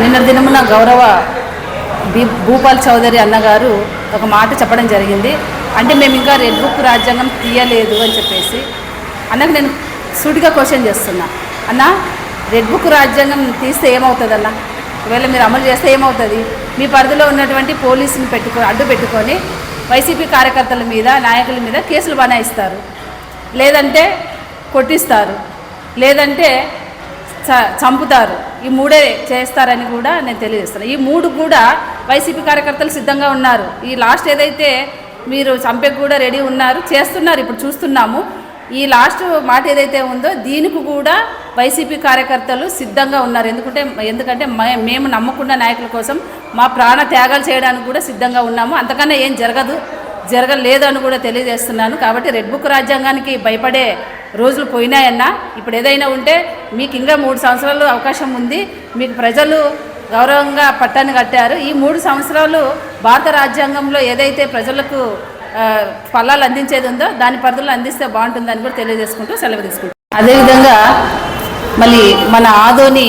నిన్న దినమున గౌరవ భూపాల్ చౌదరి అన్నగారు ఒక మాట చెప్పడం జరిగింది. అంటే మేము ఇంకా రెడ్ బుక్ రాజ్యాంగం తీయలేదు అని చెప్పేసి. అన్నకు నేను సూటిగా క్వశ్చన్ చేస్తున్నా. అన్న రెడ్ బుక్ రాజ్యాంగం తీస్తే ఏమవుతుంది అన్న ఒకవేళ మీరు అమలు చేస్తే ఏమవుతుంది? మీ పరిధిలో ఉన్నటువంటి పోలీసుని పెట్టుకొని అడ్డు పెట్టుకొని వైసీపీ కార్యకర్తల మీద నాయకుల మీద కేసులు బనాయిస్తారు. లేదంటే కొట్టిస్తారు. లేదంటే చంపుతారు. ఈ మూడే చేస్తారని కూడా నేను తెలియజేస్తున్నాను ఈ మూడు కూడా వైసీపీ కార్యకర్తలు సిద్ధంగా ఉన్నారు. ఈ లాస్ట్ ఏదైతే మీరు చంపే కూడా రెడీ ఉన్నారు చేస్తున్నారు ఇప్పుడు చూస్తున్నాము. ఈ లాస్ట్ మాట ఏదైతే ఉందో దీనికి కూడా వైసీపీ కార్యకర్తలు సిద్ధంగా ఉన్నారు. ఎందుకంటే ఎందుకంటే మేము నమ్మకుండా నాయకుల కోసం మా ప్రాణ త్యాగాలు చేయడానికి కూడా సిద్ధంగా ఉన్నాము. అంతకన్నా ఏం జరగదు. జరగలేదు అని కూడా తెలియజేస్తున్నాను. కాబట్టి రెడ్ బుక్ రాజ్యాంగానికి భయపడే రోజులు పోయినాయన్నా. ఇప్పుడు ఏదైనా ఉంటే మీకు ఇంకా మూడు సంవత్సరాలు అవకాశం ఉంది. మీకు ప్రజలు గౌరవంగా పట్టాన్ని కట్టారు. ఈ మూడు సంవత్సరాలు భారత రాజ్యాంగంలో ఏదైతే ప్రజలకు ఫలాలు అందించేది ఉందో దాని పరిధిలో అందిస్తే బాగుంటుందని కూడా తెలియజేసుకుంటూ సెలవు తీసుకుంటాం అదేవిధంగా మళ్ళీ మన ఆదోని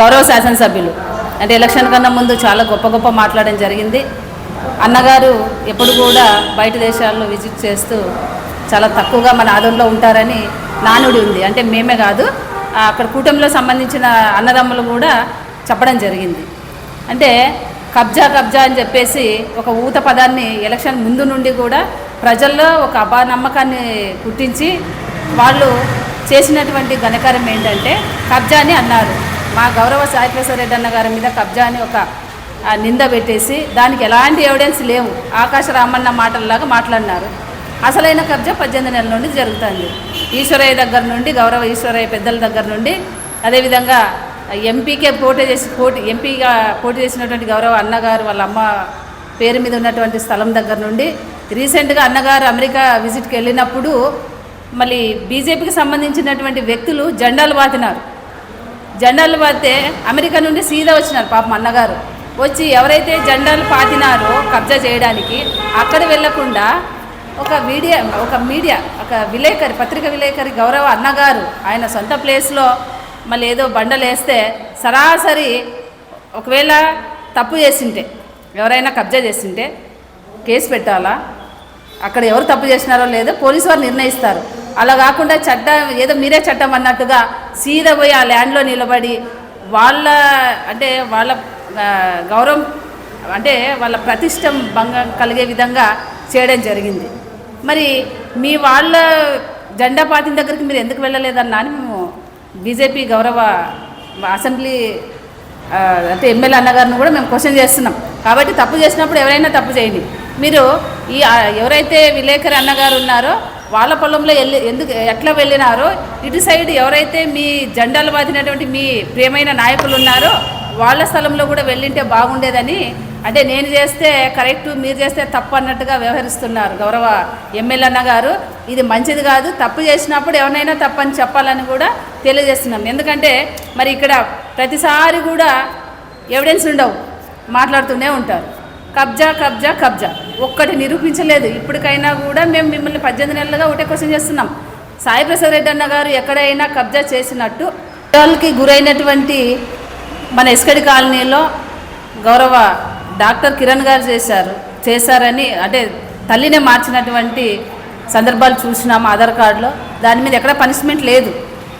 గౌరవ శాసనసభ్యులు అంటే ఎలక్షన్ కన్నా ముందు చాలా గొప్ప గొప్ప మాట్లాడడం జరిగింది. అన్నగారు ఎప్పుడు కూడా బయట దేశాల్లో విజిట్ చేస్తూ చాలా తక్కువగా మన ఆదంలో ఉంటారని నానుడి ఉంది. అంటే మేమే కాదు అక్కడ కూటమిలో సంబంధించిన అన్నదమ్ములు కూడా చెప్పడం జరిగింది. అంటే కబ్జా కబ్జా అని చెప్పేసి ఒక ఊత పదాన్ని ఎలక్షన్ ముందు నుండి కూడా ప్రజల్లో ఒక అపానమ్మకాన్ని పుట్టించి వాళ్ళు చేసినటువంటి ఘనకారం ఏంటంటే కబ్జా అని అన్నారు. మా గౌరవ సాయి ప్రసాద్ రెడ్డి అన్న గారి మీద కబ్జా అని ఒక నింద పెట్టేసి దానికి ఎలాంటి ఎవిడెన్స్ లేవు. ఆకాశ రామన్న మాటల్లాగా మాట్లాడినారు. అసలైన కబ్జా పద్దెనిమిది నెలల నుండి జరుగుతుంది. ఈశ్వరయ్య దగ్గర నుండి గౌరవ ఈశ్వరయ్య పెద్దల దగ్గర నుండి అదేవిధంగా ఎంపీకే పోటీ చేసి పోటీ ఎంపీగా పోటీ చేసినటువంటి గౌరవ అన్నగారు వాళ్ళ అమ్మ పేరు మీద ఉన్నటువంటి స్థలం దగ్గర నుండి రీసెంట్గా అన్నగారు అమెరికా విజిట్కి వెళ్ళినప్పుడు మళ్ళీ బీజేపీకి సంబంధించినటువంటి వ్యక్తులు జెండాలు వాతినారు. జెండాలు వాతే అమెరికా నుండి సీదా వచ్చినారు పాపం అన్నగారు. వచ్చి ఎవరైతే జెండాలు పాతినారో కబ్జా చేయడానికి అక్కడ వెళ్ళకుండా ఒక మీడియా ఒక మీడియా ఒక విలేకరి పత్రిక విలేకరి గౌరవ అన్నగారు ఆయన సొంత ప్లేస్లో మళ్ళీ ఏదో బండలు వేస్తే సరాసరి ఒకవేళ తప్పు చేసింటే ఎవరైనా కబ్జా చేసింటే కేసు పెట్టాలా? అక్కడ ఎవరు తప్పు చేసినారో లేదో పోలీసు వారు నిర్ణయిస్తారు. అలా కాకుండా చట్టం ఏదో మీరే చట్టం అన్నట్టుగా సీదా పోయి ఆ ల్యాండ్లో నిలబడి వాళ్ళ అంటే వాళ్ళ గౌరవం అంటే వాళ్ళ ప్రతిష్టం భంగం కలిగే విధంగా చేయడం జరిగింది. మరి మీ వాళ్ళ జెండా పార్టీ దగ్గరికి మీరు ఎందుకు వెళ్ళలేదన్నా అని మేము బీజేపీ గౌరవ అసెంబ్లీ అంటే ఎమ్మెల్యే అన్నగారిని కూడా మేము క్వశ్చన్ చేస్తున్నాం. కాబట్టి తప్పు చేసినప్పుడు ఎవరైనా తప్పు చేయండి. మీరు ఈ ఎవరైతే విలేకరి అన్నగారు ఉన్నారో వాళ్ళ పొలంలో వెళ్ళి ఎందుకు ఎట్లా వెళ్ళినారో ఇటు సైడ్ ఎవరైతే మీ జెండాలు బాధినటువంటి మీ ప్రియమైన నాయకులు ఉన్నారో వాళ్ళ స్థలంలో కూడా వెళ్ళింటే బాగుండేదని అంటే నేను చేస్తే కరెక్ట్ మీరు చేస్తే తప్పు అన్నట్టుగా వ్యవహరిస్తున్నారు గౌరవ ఎమ్మెల్యే అన్న గారు. ఇది మంచిది కాదు తప్పు చేసినప్పుడు ఎవరైనా తప్పని చెప్పాలని కూడా తెలియజేస్తున్నాం. ఎందుకంటే మరి ఇక్కడ ప్రతిసారి కూడా ఎవిడెన్స్ ఉండవు మాట్లాడుతూనే ఉంటారు. కబ్జా కబ్జా కబ్జా. ఒక్కటి నిరూపించలేదు. ఇప్పటికైనా కూడా మేము మిమ్మల్ని పద్దెనిమిది నెలలుగా ఒకటే క్వశ్చన్ చేస్తున్నాం. సాయి ప్రసాద్ రెడ్డి అన్న గారు ఎక్కడైనా కబ్జా చేసినట్టు వాళ్ళకి గురైనటువంటి మన ఎస్కడి కాలనీలో గౌరవ డాక్టర్ కిరణ్ గారు చేశారు చేశారని అంటే తల్లినే మార్చినటువంటి సందర్భాలు చూసినాము ఆధార్ కార్డులో. దాని మీద ఎక్కడ పనిష్మెంట్ లేదు.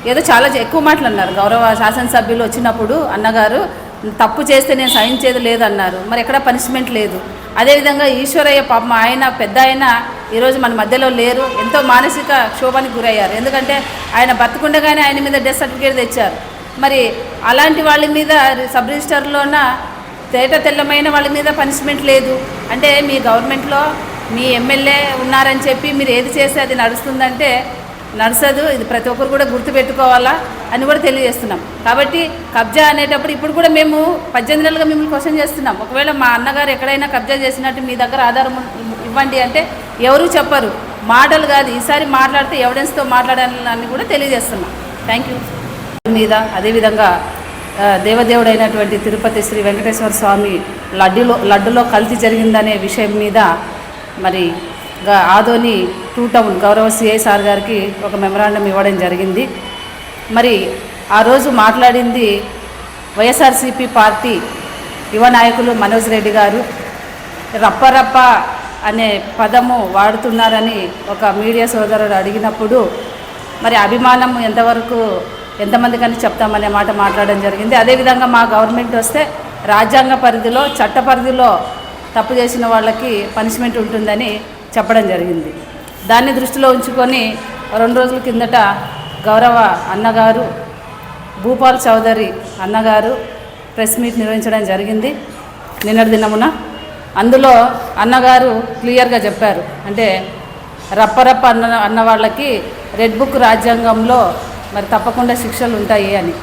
ఏదో చాలా ఎక్కువ మాటలు అన్నారు. గౌరవ శాసనసభ్యులు వచ్చినప్పుడు అన్నగారు తప్పు చేస్తే నేను సహించేది లేదన్నారు. మరి ఎక్కడ పనిష్మెంట్ లేదు. అదేవిధంగా ఈశ్వరయ్య పాపం ఆయన పెద్ద ఆయన ఈరోజు మన మధ్యలో లేరు. ఎంతో మానసిక క్షోభానికి గురయ్యారు. ఎందుకంటే ఆయన బతుకుండగానే ఆయన మీద డెత్ సర్టిఫికేట్ తెచ్చారు. మరి అలాంటి వాళ్ళ మీద సబ్ రిజిస్టర్లోన తేట తెల్లమైన వాళ్ళ మీద పనిష్మెంట్ లేదు. అంటే మీ గవర్నమెంట్లో మీ ఎమ్మెల్యే ఉన్నారని చెప్పి మీరు ఏది చేస్తే అది నడుస్తుందంటే నడుసదు. ఇది ప్రతి ఒక్కరు కూడా గుర్తుపెట్టుకోవాలా అని కూడా తెలియజేస్తున్నాం. కాబట్టి కబ్జా అనేటప్పుడు ఇప్పుడు కూడా మేము పద్దెనిమిది నెలలుగా మిమ్మల్ని క్వశ్చన్ చేస్తున్నాం. ఒకవేళ మా అన్నగారు ఎక్కడైనా కబ్జా చేసినట్టు మీ దగ్గర ఆధారం ఇవ్వండి అంటే ఎవరు చెప్పరు. మాటలు కాదు. ఈసారి మాట్లాడితే ఎవిడెన్స్తో మాట్లాడాలని కూడా తెలియజేస్తున్నాం. థ్యాంక్ యూ మీద అదేవిధంగా దేవదేవుడైనటువంటి తిరుపతి శ్రీ వెంకటేశ్వర స్వామి లడ్డులో లడ్డులో కల్తీ జరిగిందనే విషయం మీద మరి ఆదోని టూ టౌన్ గౌరవ సిఐ సార్ గారికి ఒక మెమరాండం ఇవ్వడం జరిగింది. మరి ఆ రోజు మాట్లాడింది వైఎస్ఆర్సీపీ పార్టీ యువ నాయకులు మనోజ్ రెడ్డి గారు. రప్పరప్ప అనే పదము వాడుతున్నారని ఒక మీడియా సోదరుడు అడిగినప్పుడు మరి అభిమానం ఎంతవరకు ఎంతమందికని చెప్తామనే మాట మాట్లాడడం జరిగింది. అదేవిధంగా మా గవర్నమెంట్ వస్తే రాజ్యాంగ పరిధిలో చట్ట పరిధిలో తప్పు చేసిన వాళ్ళకి పనిష్మెంట్ ఉంటుందని చెప్పడం జరిగింది. దాన్ని దృష్టిలో ఉంచుకొని రెండు రోజుల కిందట గౌరవ అన్నగారు భూపాల్ చౌదరి అన్నగారు ప్రెస్ మీట్ నిర్వహించడం జరిగింది. నిన్నటి దినమున అందులో అన్నగారు క్లియర్గా చెప్పారు. అంటే రప్పరప్ప అన్న అన్న వాళ్ళకి రెడ్ బుక్ రాజ్యాంగంలో మరి తప్పకుండా శిక్షలు ఉంటాయి అని.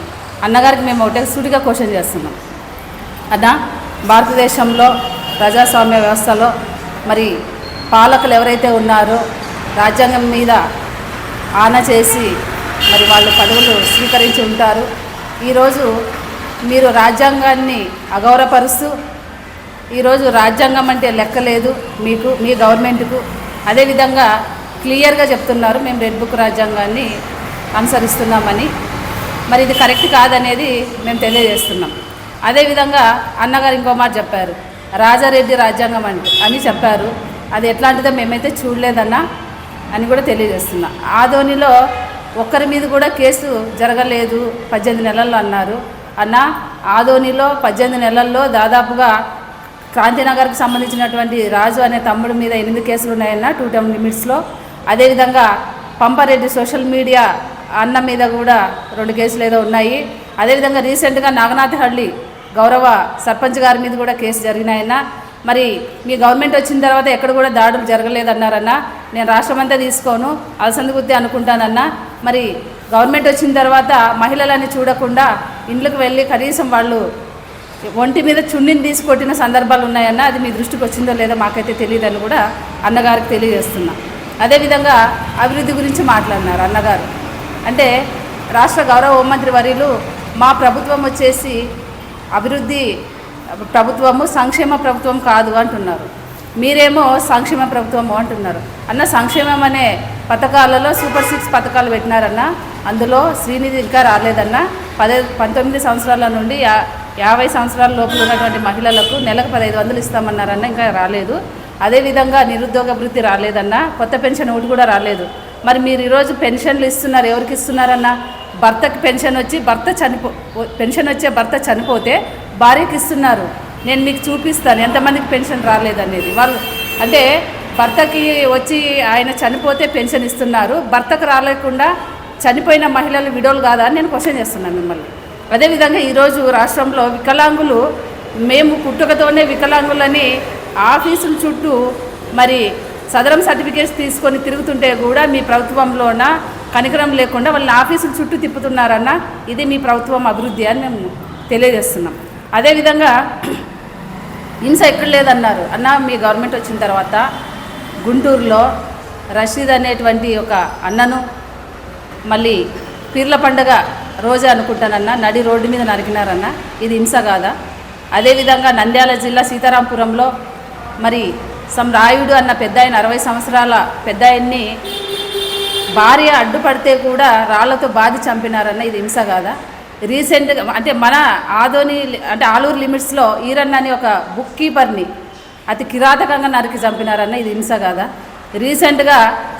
అన్నగారికి మేము ఒకటే సూటిగా క్వశ్చన్ చేస్తున్నాం. అదా భారతదేశంలో ప్రజాస్వామ్య వ్యవస్థలో మరి పాలకులు ఎవరైతే ఉన్నారో రాజ్యాంగం మీద ఆన చేసి మరి వాళ్ళు పదవులు స్వీకరించి ఉంటారు. ఈరోజు మీరు రాజ్యాంగాన్ని అగౌరవపరుస్తూ ఈరోజు రాజ్యాంగం అంటే లెక్కలేదు మీకు మీ గవర్నమెంట్కు. అదేవిధంగా క్లియర్గా చెప్తున్నారు మేము రెడ్ బుక్ రాజ్యాంగాన్ని అనుసరిస్తున్నామని. మరి ఇది కరెక్ట్ కాదనేది మేము తెలియజేస్తున్నాం. అదేవిధంగా అన్నగారు ఇంకో మాట చెప్పారు. రాజారెడ్డి రాజ్యాంగం అని అని చెప్పారు. అది ఎట్లాంటిదో మేమైతే చూడలేదన్నా అని కూడా తెలియజేస్తున్నా. ఆధోనిలో ఒక్కరి మీద కూడా కేసు జరగలేదు పద్దెనిమిది నెలల్లో అన్నారు. అన్న ఆధోనిలో పద్దెనిమిది నెలల్లో దాదాపుగా క్రాంతినగర్కి సంబంధించినటువంటి రాజు అనే తమ్ముడి మీద ఎనిమిది కేసులు ఉన్నాయన్న టూ టర్మ్ లిమిట్స్లో అదేవిధంగా పంపారెడ్డి సోషల్ మీడియా అన్న మీద కూడా రెండు కేసులు ఏదో ఉన్నాయి. అదేవిధంగా రీసెంట్గా నాగనాథహಳ್ಳಿ గౌరవ సర్పంచ్ గారి మీద కూడా కేసు జరిగినాయన్న. మరి మీ గవర్నమెంట్ వచ్చిన తర్వాత ఎక్కడ కూడా దాడులు జరగలేదన్నారన్న. నేను రాష్ట్రమంతా తీసుకోను అలసంది అనుకుంటానన్న అనుకుంటానన్నా. మరి గవర్నమెంట్ వచ్చిన తర్వాత మహిళలని చూడకుండా ఇండ్లకు వెళ్ళి కనీసం వాళ్ళు ఒంటి మీద చున్నీని తీసుకొట్టిన సందర్భాలు ఉన్నాయన్న. అది మీ దృష్టికి వచ్చిందో లేదో మాకైతే తెలియదని కూడా అన్నగారికి తెలియజేస్తున్నా. అదేవిధంగా అభివృద్ధి గురించి మాట్లాడినారు అన్నగారు. అంటే రాష్ట్ర గౌరవ హోంమంత్రి వర్యులు మా ప్రభుత్వం వచ్చేసి అభివృద్ధి ప్రభుత్వము సంక్షేమ ప్రభుత్వం కాదు అంటున్నారు. మీరేమో సంక్షేమ ప్రభుత్వము అంటున్నారు. అన్న సంక్షేమం అనే పథకాలలో సూపర్ సిక్స్ పథకాలు పెట్టినారన్న అందులో శ్రీనిధి ఇంకా రాలేదన్న పదే పంతొమ్మిది సంవత్సరాల నుండి యా యాభై సంవత్సరాల లోపల ఉన్నటువంటి మహిళలకు నెలకు పదహైదు వందలు ఇస్తామన్నారన్న ఇంకా రాలేదు. అదేవిధంగా నిరుద్యోగ వృత్తి రాలేదన్న కొత్త పెన్షన్ ఒకటి కూడా రాలేదు. మరి మీరు ఈరోజు పెన్షన్లు ఇస్తున్నారు ఎవరికి ఇస్తున్నారన్న? భర్తకి పెన్షన్ వచ్చి భర్త చనిపో పెన్షన్ వచ్చే భర్త చనిపోతే భార్యకి ఇస్తున్నారు. నేను మీకు చూపిస్తాను ఎంతమందికి పెన్షన్ రాలేదనేది. వాళ్ళు అంటే భర్తకి వచ్చి ఆయన చనిపోతే పెన్షన్ ఇస్తున్నారు. భర్తకు రాలేకుండా చనిపోయిన మహిళలు విడోలు కాదా అని నేను క్వశ్చన్ చేస్తున్నాను మిమ్మల్ని. అదేవిధంగా ఈరోజు రాష్ట్రంలో వికలాంగులు మేము పుట్టుకతోనే వికలాంగులని ఆఫీసుల చుట్టూ మరి సదరం సర్టిఫికేట్స్ తీసుకొని తిరుగుతుంటే కూడా మీ ప్రభుత్వంలోన కనికరం లేకుండా వాళ్ళని ఆఫీసులు చుట్టూ తిప్పుతున్నారన్న ఇది మీ ప్రభుత్వం అభివృద్ధి అని మేము తెలియజేస్తున్నాం. అదేవిధంగా హింస ఎక్కడ లేదన్నారు. అన్న మీ గవర్నమెంట్ వచ్చిన తర్వాత గుంటూరులో రషీద్ అనేటువంటి ఒక అన్నను మళ్ళీ పీర్ల పండగ రోజే అనుకుంటానన్న నడి రోడ్డు మీద నరికినారన్న ఇది హింస కాదా? అదేవిధంగా నంద్యాల జిల్లా సీతారాంపురంలో మరి రాయుడు అన్న పెద్ద ఆయన అరవై సంవత్సరాల పెద్ద ఆయన్ని భార్య అడ్డుపడితే కూడా రాళ్ళతో బాధి చంపినారన్న ఇది హింస కాదా? రీసెంట్గా అంటే మన ఆదోని అంటే ఆలూరు లిమిట్స్లో ఈరన్న అని ఒక బుక్ కీపర్ని అతి కిరాతకంగా నరికి చంపినారన్న ఇది హింస కాదా? రీసెంట్గా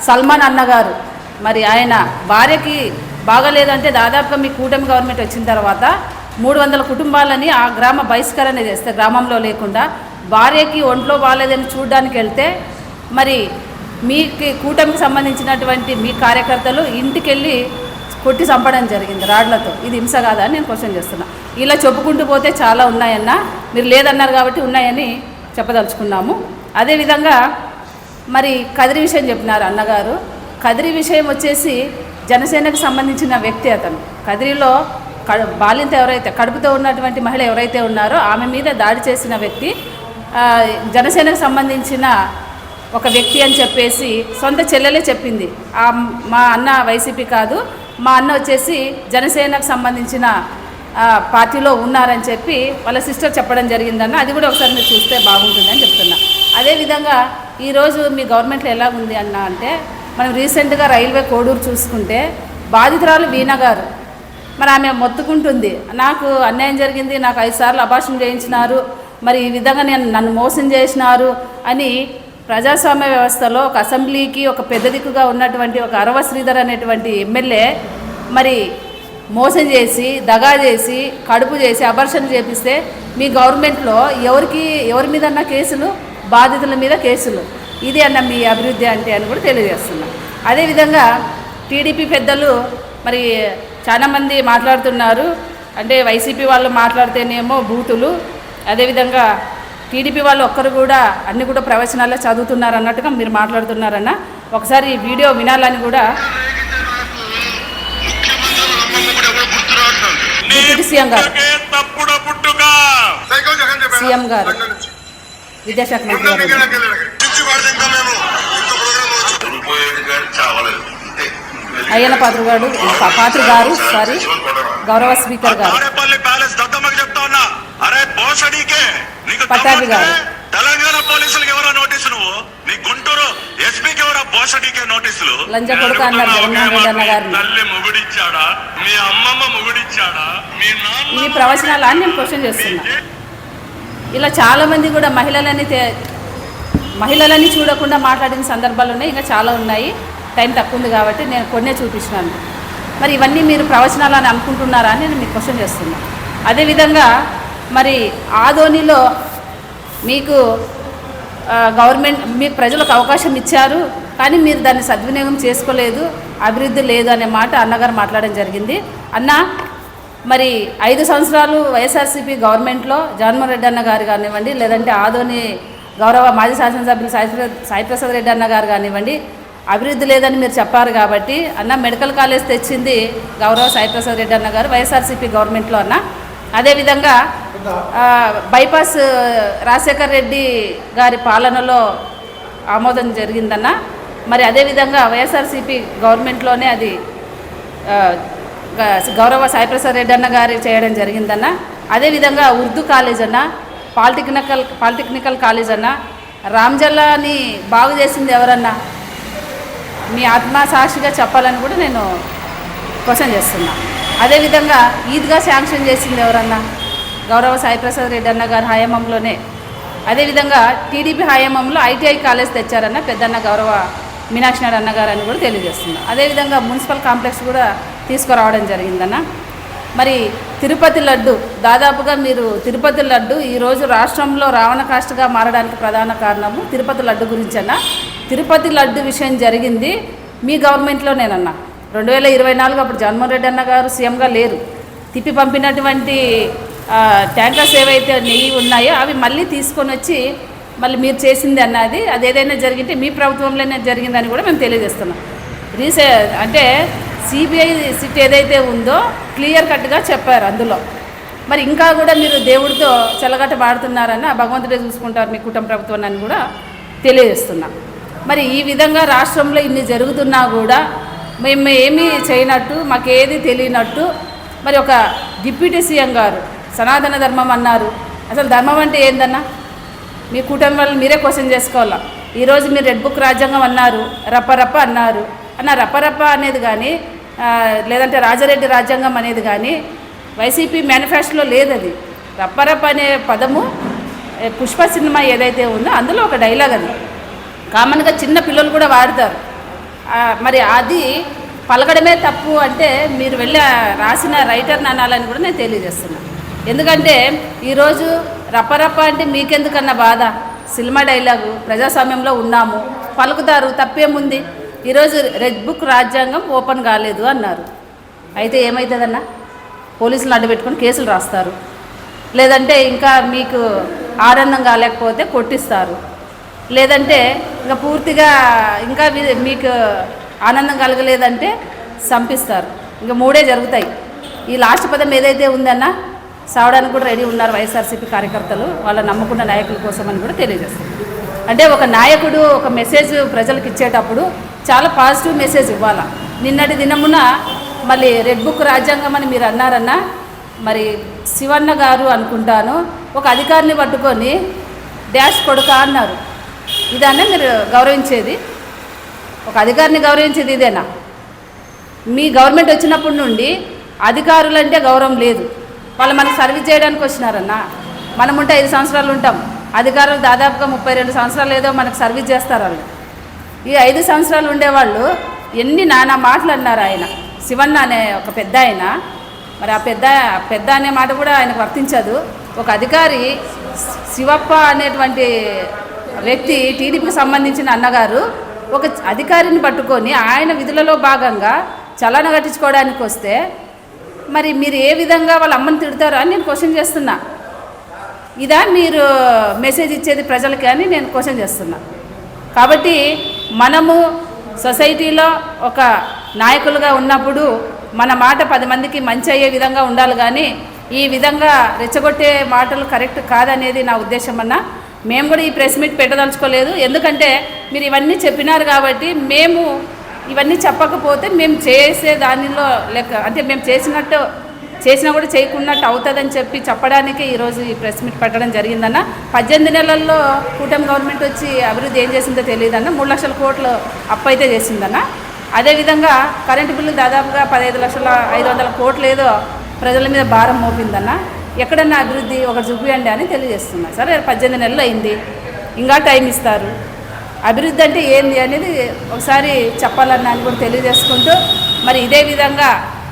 సల్మాన్ అన్నగారు మరి ఆయన భార్యకి బాగలేదంటే దాదాపుగా మీ కూటమి గవర్నమెంట్ వచ్చిన తర్వాత మూడు వందల కుటుంబాలని ఆ గ్రామ బహిష్కరణ చేస్తే గ్రామంలో లేకుండా భార్యకి ఒంట్లో బాగాలేదని చూడడానికి వెళ్తే మరి మీ కూటమికి సంబంధించినటువంటి మీ కార్యకర్తలు ఇంటికి వెళ్ళి కొట్టి చంపడం జరిగింది రాడ్లతో. ఇది హింస కాదా అని నేను క్వశ్చన్ చేస్తున్నా. ఇలా చెప్పుకుంటూ పోతే చాలా ఉన్నాయన్న మీరు లేదన్నారు కాబట్టి ఉన్నాయని చెప్పదలుచుకున్నాము. అదేవిధంగా మరి కదిరి విషయం చెప్పినారు అన్నగారు. కదిరి విషయం వచ్చేసి జనసేనకు సంబంధించిన వ్యక్తి అతను. కదిరిలో బాలింత ఎవరైతే కడుపుతో ఉన్నటువంటి మహిళ ఎవరైతే ఉన్నారో ఆమె మీద దాడి చేసిన వ్యక్తి జనసేనకు సంబంధించిన ఒక వ్యక్తి అని చెప్పేసి సొంత చెల్లెలే చెప్పింది. మా అన్న వైసీపీ కాదు మా అన్న వచ్చేసి జనసేనకు సంబంధించిన పార్టీలో ఉన్నారని చెప్పి వాళ్ళ సిస్టర్ చెప్పడం జరిగిందన్న. అది కూడా ఒకసారి మీరు చూస్తే బాగుంటుందని చెప్తున్నా. అదేవిధంగా ఈరోజు మీ గవర్నమెంట్లో ఎలా ఉంది అన్న అంటే మనం రీసెంట్గా రైల్వే కోడూరు చూసుకుంటే బాధితురాలు వీణ గారు. మరి ఆమె మొత్తుకుంటుంది. నాకు అన్యాయం జరిగింది నాకు ఐదు సార్లు అభాషణ చేయించినారు. మరి ఈ విధంగా నేను నన్ను మోసం చేసినారు అని ప్రజాస్వామ్య వ్యవస్థలో ఒక అసెంబ్లీకి ఒక పెద్ద దిక్కుగా ఉన్నటువంటి ఒక అరవ శ్రీధర్ అనేటువంటి ఎమ్మెల్యే మరి మోసం చేసి దగా చేసి కడుపు చేసి అబర్షన్ చేపిస్తే మీ గవర్నమెంట్లో ఎవరికి ఎవరి మీద అన్న కేసులు? బాధితుల మీద కేసులు. ఇది అన్న మీ అభివృద్ధి అంటే అని కూడా తెలియజేస్తున్నా. అదేవిధంగా టీడీపీ పెద్దలు మరి చాలామంది మాట్లాడుతున్నారు. అంటే వైసీపీ వాళ్ళు మాట్లాడితేనేమో బూతులు. అదేవిధంగా టీడీపీ వాళ్ళు ఒక్కరు కూడా అన్ని కూడా ప్రవచనాల్లో చదువుతున్నారు అన్నట్టుగా మీరు మాట్లాడుతున్నారన్న ఒకసారి ఈ వీడియో వినాలని కూడా డిప్యూటీ సీఎం గారు. సీఎం గారు. విద్యాశాఖ మంత్రి గారు అయ్యన్న పాత్ర గారు పాత్ర గారు సారీ గౌరవ స్పీకర్ గారు. పట్టాభి గారు. తెలంగాణ పోలీసులకు ఎవరో నోటీసు నువ్వు? నీ గుంటూరు ఎస్పీకి ఎవరో బోసడికే నోటీసులు? లంచ కొడుక అన్నారు అన్న తల్లి మొగుడిచ్చాడా? మీ అమ్మమ్మ మొగుడిచ్చాడా? మీ నాన్న ఈ ప్రవచనాలు అని నేను క్వశ్చన్ చేస్తున్నా. ఇలా చాలామంది కూడా మహిళలని మహిళలని చూడకుండా మాట్లాడిన సందర్భాలు ఉన్నాయి ఇంకా చాలా ఉన్నాయి. టైం తక్కువ ఉంది కాబట్టి నేను కొన్నే చూపించినాను మరి ఇవన్నీ మీరు ప్రవచనాలు అని అనుకుంటున్నారా అని నేను మీకు క్వశ్చన్ చేస్తున్నాను అదేవిధంగా మరి ఆదోనిలో మీకు గవర్నమెంట్ మీకు ప్రజలకు అవకాశం ఇచ్చారు కానీ మీరు దాన్ని సద్వినియోగం చేసుకోలేదు అభివృద్ధి లేదు అనే మాట అన్నగారు మాట్లాడడం జరిగింది. అన్న మరి ఐదు సంవత్సరాలు వైఎస్ఆర్సీపీ గవర్నమెంట్లో జగన్మోహన్ రెడ్డి అన్న గారు కానివ్వండి లేదంటే ఆదోని గౌరవ మాజీ శాసనసభ్యులు సాయి సాయిప్రసాద్ రెడ్డి అన్న గారు కానివ్వండి అభివృద్ధి లేదని మీరు చెప్పారు కాబట్టి అన్న మెడికల్ కాలేజ్ తెచ్చింది గౌరవ సాయిప్రసాద్ రెడ్డి అన్న గారు వైఎస్ఆర్సీపీ గవర్నమెంట్లో అన్న. అదేవిధంగా బైపాస్ రాజశేఖర్ రెడ్డి గారి పాలనలో ఆమోదం జరిగిందన్న. మరి అదేవిధంగా వైఎస్ఆర్సీపీ గవర్నమెంట్లోనే అది గౌరవ సాయిప్రసాద్ రెడ్డి అన్న గారి చేయడం జరిగిందన్న. అదేవిధంగా ఉర్దూ కాలేజ్ అన్న పాలిటెక్నికల్ పాలిటెక్నికల్ కాలేజ్ అన్న. రామ్జల్లాని బాగు చేసింది ఎవరన్నా? మీ ఆత్మసాక్షిగా చెప్పాలని కూడా నేను క్వశ్చన్ చేస్తున్నా. అదేవిధంగా ఈద్గా శాంక్షన్ చేసింది ఎవరన్నా? గౌరవ సాయిప్రసాద్ రెడ్డి అన్న గారి హయాంలోనే అదేవిధంగా టీడీపీ హయాంలో ఐటీఐ కాలేజ్ తెచ్చారన్న పెద్దన్న గౌరవ మీనాక్షి అన్నగారని అని కూడా తెలియజేస్తున్నా. అదేవిధంగా మున్సిపల్ కాంప్లెక్స్ కూడా తీసుకురావడం జరిగిందన్న. మరి తిరుపతి లడ్డు దాదాపుగా మీరు తిరుపతి లడ్డు ఈరోజు రాష్ట్రంలో రావణ కాస్ట్గా మారడానికి ప్రధాన కారణము తిరుపతి లడ్డు గురించి అన్న తిరుపతి లడ్డు విషయం జరిగింది. మీ గవర్నమెంట్లోనేనన్నా రెండు వేల ఇరవై నాలుగు అప్పుడు జగన్మోహన్ రెడ్డి అన్న గారు సీఎంగా లేరు. తిప్పి పంపినటువంటి ట్యాంకర్స్ ఏవైతే నెయ్యి ఉన్నాయో అవి మళ్ళీ తీసుకొని వచ్చి మళ్ళీ మీరు చేసింది అన్నది అది ఏదైనా జరిగింటే మీ ప్రభుత్వంలోనే జరిగిందని కూడా మేము తెలియజేస్తున్నాం. రీసే అంటే సిబిఐ సిట్ ఏదైతే ఉందో క్లియర్ కట్గా చెప్పారు అందులో. మరి ఇంకా కూడా మీరు దేవుడితో చెలగట పాడుతున్నారని భగవంతుడే చూసుకుంటారు మీ కుటుంబ ప్రభుత్వాన్ని అని కూడా తెలియజేస్తున్నాను మరి ఈ విధంగా రాష్ట్రంలో ఇన్ని జరుగుతున్నా కూడా మేము ఏమీ చేయనట్టు మాకేది తెలియనట్టు మరి ఒక డిప్యూటీ సీఎం గారు సనాతన ధర్మం అన్నారు. అసలు ధర్మం అంటే ఏందన్నా? మీ కుటుంబాలను మీరే క్వశ్చన్ చేసుకోవాలా? ఈరోజు మీరు రెడ్ బుక్ రాజ్యాంగం అన్నారు రప్పరప్ప అన్నారు. అన్న రప్పరప్ప అనేది కానీ లేదంటే రాజారెడ్డి రాజ్యాంగం అనేది కానీ వైసీపీ మేనిఫెస్టోలో లేదది. రప్పరప్ప అనే పదము పుష్ప సినిమా ఏదైతే ఉందో అందులో ఒక డైలాగ్ అది. కామన్గా చిన్న పిల్లలు కూడా వాడతారు. మరి అది పలకడమే తప్పు అంటే మీరు వెళ్ళి రాసిన రైటర్ని అనాలని కూడా నేను తెలియజేస్తున్నాను ఎందుకంటే ఈరోజు రప్పరప్ప అంటే మీకెందుకన్న బాధ? సినిమా డైలాగు ప్రజాస్వామ్యంలో ఉన్నాము. పలుకుతారు తప్పేముంది? ఈరోజు రెడ్ బుక్ రాజ్యాంగం ఓపెన్ కాలేదు అన్నారు. అయితే ఏమవుతుందన్నా పోలీసులు అడ్డుపెట్టుకొని కేసులు రాస్తారు. లేదంటే ఇంకా మీకు ఆనందం కాలేకపోతే కొట్టిస్తారు. లేదంటే ఇంకా పూర్తిగా ఇంకా మీకు ఆనందం కలగలేదంటే సంపిస్తారు. ఇంకా మూడే జరుగుతాయి. ఈ లాస్ట్ పదం ఏదైతే ఉందన్నా సావడానికి కూడా రెడీ ఉన్నారు వైఎస్ఆర్సీపీ కార్యకర్తలు. వాళ్ళ నమ్ముకున్న నాయకుల కోసం అని కూడా తెలియజేస్తారు అంటే ఒక నాయకుడు ఒక మెసేజ్ ప్రజలకు ఇచ్చేటప్పుడు చాలా పాజిటివ్ మెసేజ్ ఇవ్వాలా. నిన్నటి దినమున మళ్ళీ రెడ్ బుక్ రాజ్యాంగం అని మీరు అన్నారన్నా మరి శివన్న గారు అనుకుంటాను ఒక అధికారిని పట్టుకొని డాష్ కొడుక అన్నారు. ఇదన్నా మీరు గౌరవించేది. ఒక అధికారిని గౌరవించేది ఇదేనా? మీ గవర్నమెంట్ వచ్చినప్పటి నుండి అధికారులు అంటే గౌరవం లేదు. వాళ్ళు మనకు సర్వీస్ చేయడానికి వచ్చినారన్న. మనం ఉంటే ఐదు సంవత్సరాలు ఉంటాం. అధికారులు దాదాపుగా ముప్పై రెండు సంవత్సరాలు ఏదో మనకు సర్వీస్ చేస్తారు వాళ్ళు. ఈ ఐదు సంవత్సరాలు ఉండేవాళ్ళు ఎన్ని నానా మాటలు అన్నారు ఆయన. శివన్న అనే ఒక పెద్ద ఆయన. మరి ఆ పెద్ద పెద్ద అనే మాట కూడా ఆయనకు వర్తించదు. ఒక అధికారి శివప్ప అనేటువంటి వ్యక్తి టీడీపీకి సంబంధించిన అన్నగారు ఒక అధికారిని పట్టుకొని ఆయన విధులలో భాగంగా చలన కట్టించుకోవడానికి వస్తే మరి మీరు ఏ విధంగా వాళ్ళ అమ్మని తిడతారు అని నేను క్వశ్చన్ చేస్తున్నా. ఇదా మీరు మెసేజ్ ఇచ్చేది ప్రజలకి అని నేను క్వశ్చన్ చేస్తున్నా. కాబట్టి మనము సొసైటీలో ఒక నాయకులుగా ఉన్నప్పుడు మన మాట పది మందికి మంచి అయ్యే విధంగా ఉండాలి కానీ ఈ విధంగా రెచ్చగొట్టే మాటలు కరెక్ట్ కాదనేది నా ఉద్దేశం అన్నా. మేము కూడా ఈ ప్రెస్ మీట్ పెట్టదలుచుకోలేదు. ఎందుకంటే మీరు ఇవన్నీ చెప్పినారు కాబట్టి మేము ఇవన్నీ చెప్పకపోతే మేము చేసే దానిలో లెక్క అంటే మేము చేసినట్టు చేసినా కూడా చేయకున్నట్టు అవుతుందని చెప్పి చెప్పడానికి ఈరోజు ఈ ప్రెస్ మీట్ పెట్టడం జరిగిందన్న. పద్దెనిమిది నెలల్లో కూటమి గవర్నమెంట్ వచ్చి అభివృద్ధి ఏం చేసిందో తెలియదన్న. మూడు లక్షల కోట్లు అప్పు అయితే చేసిందన్న. అదేవిధంగా కరెంటు బిల్లు దాదాపుగా పదహైదు లక్షల ఐదు వందల కోట్లు ఏదో ప్రజల మీద భారం మోపిందన్న. ఎక్కడన్నా అభివృద్ధి ఒకటి చూపియండి అని తెలియజేస్తున్నాను సరే పద్దెనిమిది నెలలు అయింది. ఇంకా టైం ఇస్తారు. అభివృద్ధి అంటే ఏంది అనేది ఒకసారి చెప్పాలని అని కూడా తెలియజేసుకుంటూ మరి ఇదే విధంగా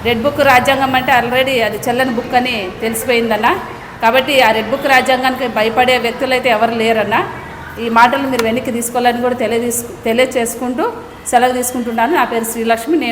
రెడ్ బుక్ రాజ్యాంగం అంటే ఆల్రెడీ అది చెల్లని బుక్ అని తెలిసిపోయిందన్న. కాబట్టి ఆ రెడ్ బుక్ రాజ్యాంగానికి భయపడే వ్యక్తులు అయితే ఎవరు లేరన్న. ఈ మాటలు మీరు వెనక్కి తీసుకోవాలని కూడా తెలియజేసు తెలియజేసుకుంటూ సెలవు తీసుకుంటున్నాను. నా పేరు శ్రీలక్ష్మి. నేను